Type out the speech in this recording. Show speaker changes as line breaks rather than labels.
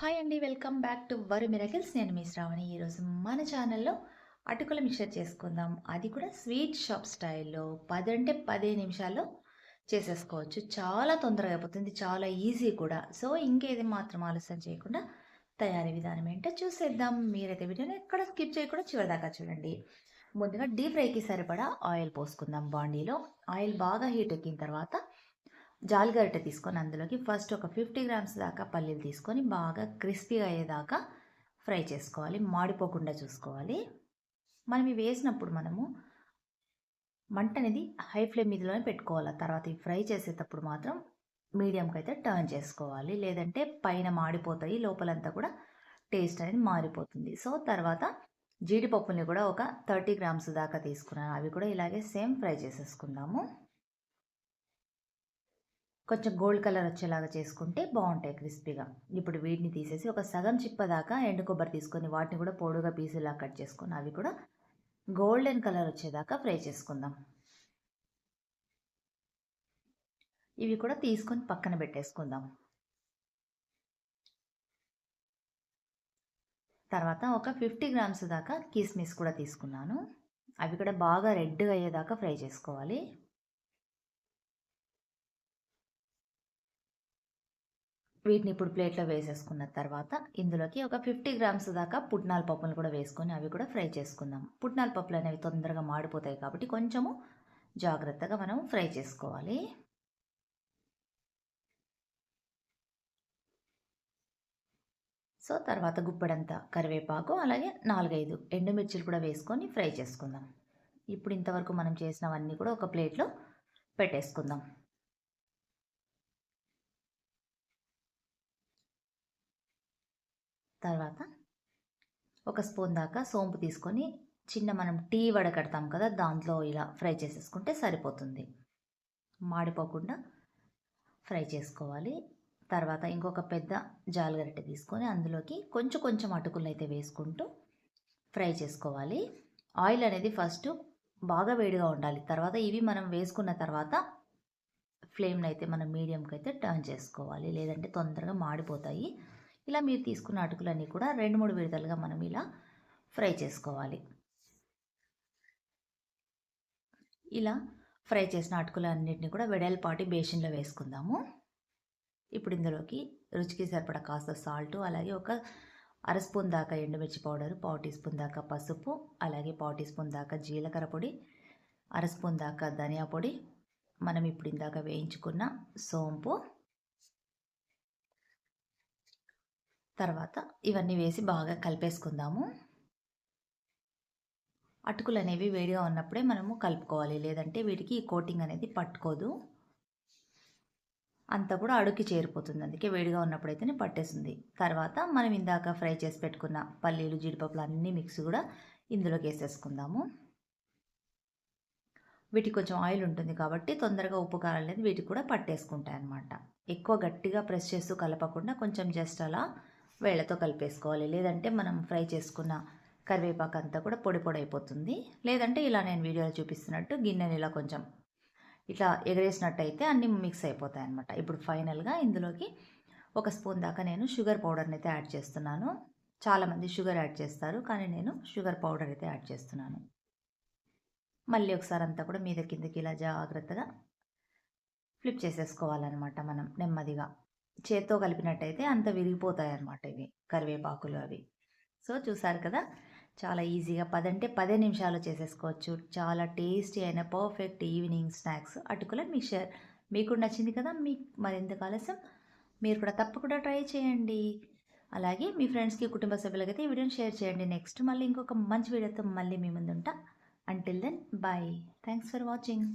Hi అండి welcome back to Varu miracles నేను మీ శ్రావణి. ఈరోజు మన ఛానల్లో అటుకుల మిక్చర్ చేసుకుందాం. అది కూడా స్వీట్ షాప్ స్టైల్లో పది అంటే పదిహేను నిమిషాల్లో చేసేసుకోవచ్చు. చాలా తొందరగా అయిపోతుంది చాలా ఈజీ కూడా. సో ఇంకేది మాత్రం ఆలస్యం చేయకుండా తయారీ విధానం ఏంటో చూసేద్దాం. మీరైతే వీడియోని ఎక్కడ స్కిప్ చేయకుండా చివరిదాకా చూడండి. ముందుగా డీప్ ఫ్రైకి సరిపడా ఆయిల్ పోసుకుందాం. బాండీలో ఆయిల్ బాగా హీట్ ఎక్కిన తర్వాత జాలిగరిట తీసుకొని అందులోకి ఫస్ట్ ఒక ఫిఫ్టీ గ్రామ్స్ దాకా పల్లీలు తీసుకొని బాగా క్రిస్పీగా అయ్యేదాకా ఫ్రై చేసుకోవాలి. మాడిపోకుండా చూసుకోవాలి. మనం ఇవి వేసినప్పుడు మనము మంట అనేది హై ఫ్లేమ్ మీదలోనే పెట్టుకోవాలి. తర్వాత ఇవి ఫ్రై చేసేటప్పుడు మాత్రం మీడియంకి అయితే టర్న్ చేసుకోవాలి. లేదంటే పైన మాడిపోతాయి. లోపలంతా కూడా టేస్ట్ అనేది మారిపోతుంది. సో తర్వాత జీడిపప్పుని కూడా ఒక థర్టీ గ్రామ్స్ దాకా తీసుకున్నాను. అవి కూడా ఇలాగే సేమ్ ఫ్రై చేసేసుకుందాము. కొంచెం గోల్డ్ కలర్ వచ్చేలాగా చేసుకుంటే బాగుంటాయి క్రిస్పీగా. ఇప్పుడు వీటిని తీసేసి ఒక సగం చిప్ప దాకా ఎండు కొబ్బరి తీసుకొని వాటిని కూడా పొడుగా పీసులా కట్ చేసుకొని అవి కూడా గోల్డెన్ కలర్ వచ్చేదాకా ఫ్రై చేసుకుందాం. ఇవి కూడా తీసుకొని పక్కన పెట్టేసుకుందాం. తర్వాత ఒక ఫిఫ్టీ గ్రామ్స్ దాకా కిస్మిస్ కూడా తీసుకున్నాను. అవి కూడా బాగా రెడ్గా అయ్యేదాకా ఫ్రై చేసుకోవాలి. వీటిని ఇప్పుడు ప్లేట్లో వేసేసుకున్న తర్వాత ఇందులోకి ఒక ఫిఫ్టీ గ్రామ్స్ దాకా పుట్నాల పప్పులు కూడా వేసుకొని అవి కూడా ఫ్రై చేసుకుందాం. పుట్నాల పప్పులు అనేవి తొందరగా మాడిపోతాయి కాబట్టి కొంచెము జాగ్రత్తగా మనం ఫ్రై చేసుకోవాలి. సో తర్వాత గుప్పడంతా కరివేపాకు అలాగే నాలుగైదు ఎండుమిర్చిలు కూడా వేసుకొని ఫ్రై చేసుకుందాం. ఇప్పుడు ఇంతవరకు మనం చేసినవన్నీ కూడా ఒక ప్లేట్లో పెట్టేసుకుందాం. తర్వాత ఒక స్పూన్ దాకా సోంపు తీసుకొని చిన్న మనం టీ వడకడతాం కదా దాంట్లో ఇలా ఫ్రై చేసేసుకుంటే సరిపోతుంది. మాడిపోకుండా ఫ్రై చేసుకోవాలి. తర్వాత ఇంకొక పెద్ద జాలగరిటె తీసుకొని అందులోకి కొంచెం కొంచెం అటుకులు అయితే వేసుకుంటూ ఫ్రై చేసుకోవాలి. ఆయిల్ అనేది ఫస్ట్ బాగా వేడిగా ఉండాలి. తర్వాత ఇవి మనం వేసుకున్న తర్వాత ఫ్లేమ్ని అయితే మనం మీడియంకి అయితే టర్న్ చేసుకోవాలి. లేదంటే తొందరగా మాడిపోతాయి. ఇలా మీరు తీసుకున్న అటుకులన్నీ కూడా రెండు మూడు విడతలుగా మనం ఇలా ఫ్రై చేసుకోవాలి. ఇలా ఫ్రై చేసిన అటుకులన్నింటినీ కూడా వెడల్పాటి బేషన్లో వేసుకుందాము. ఇప్పుడు ఇందులోకి రుచికి సరిపడా కాస్త సాల్ట్ అలాగే ఒక అర స్పూన్ దాకా ఎండుమిర్చి పౌడర్ పావు టీ స్పూన్ దాకా పసుపు అలాగే పావు టీ స్పూన్ దాకా జీలకర్ర పొడి అర స్పూన్ దాకా ధనియా పొడి. మనం ఇప్పుడు ఇందాక వేయించుకున్న సోంపు తర్వాత ఇవన్నీ వేసి బాగా కలిపేసుకుందాము. అటుకులు అనేవి వేడిగా ఉన్నప్పుడే మనము కలుపుకోవాలి. లేదంటే వీటికి ఈ కోటింగ్ అనేది పట్టుకోదు. అంతా కూడా అడుగుకి చేరిపోతుంది. అందుకే వేడిగా ఉన్నప్పుడైతేనే పట్టేస్తుంది. తర్వాత మనం ఇందాక ఫ్రై చేసి పెట్టుకున్న పల్లీలు జీడిపప్పులు అన్నీ మిక్స్ కూడా ఇందులోకి వేసేసుకుందాము. వీటికి కొంచెం ఆయిల్ ఉంటుంది కాబట్టి తొందరగా ఉప్పు కారం అనేది వీటికి కూడా పట్టేసుకుంటాయి అన్నమాట ఎక్కువ గట్టిగా ప్రెస్ చేస్తూ కలపకుండా కొంచెం జస్ట్ అలా వేళ్ళతో కలిపేసుకోవాలి. లేదంటే మనం ఫ్రై చేసుకున్న కరివేపాకు అంతా కూడా పొడి పొడి అయిపోతుంది లేదంటే ఇలా నేను వీడియోలో చూపిస్తున్నట్టు గిన్నెని ఇలా కొంచెం ఇట్లా ఎగరేసినట్టయితే అన్నీ మిక్స్ అయిపోతాయి అనమాట ఇప్పుడు ఫైనల్గా ఇందులోకి ఒక స్పూన్ దాకా నేను షుగర్ పౌడర్ని అయితే యాడ్ చేస్తున్నాను. చాలామంది షుగర్ యాడ్ చేస్తారు కానీ నేను షుగర్ పౌడర్ అయితే యాడ్ చేస్తున్నాను. మళ్ళీ ఒకసారి అంతా కూడా మీద కిందకి ఇలా జాగ్రత్తగా ఫ్లిప్ చేసేసుకోవాలన్నమాట మనం నెమ్మదిగా. చేత్తో కలిపినట్టయితే అంత విరిగిపోతాయి అన్నమాట ఇవి కరివేపాకులు అవి. సో చూసారు కదా? చాలా ఈజీగా పదంటే పదే నిమిషాలు చేసేసుకోవచ్చు. చాలా టేస్టీ అయిన పర్ఫెక్ట్ ఈవినింగ్ స్నాక్స్ అటుకుల మిక్చర్. మీకు నచ్చింది కదా? మీకు మరింత ఆలస్యం మీరు కూడా తప్పకుండా ట్రై చేయండి. అలాగే మీ ఫ్రెండ్స్కి కుటుంబ సభ్యులకైతే ఈ వీడియోని షేర్ చేయండి. నెక్స్ట్ మళ్ళీ ఇంకొక మంచి వీడియోతో మళ్ళీ మీ ముందుంటా. Until then bye thanks for watching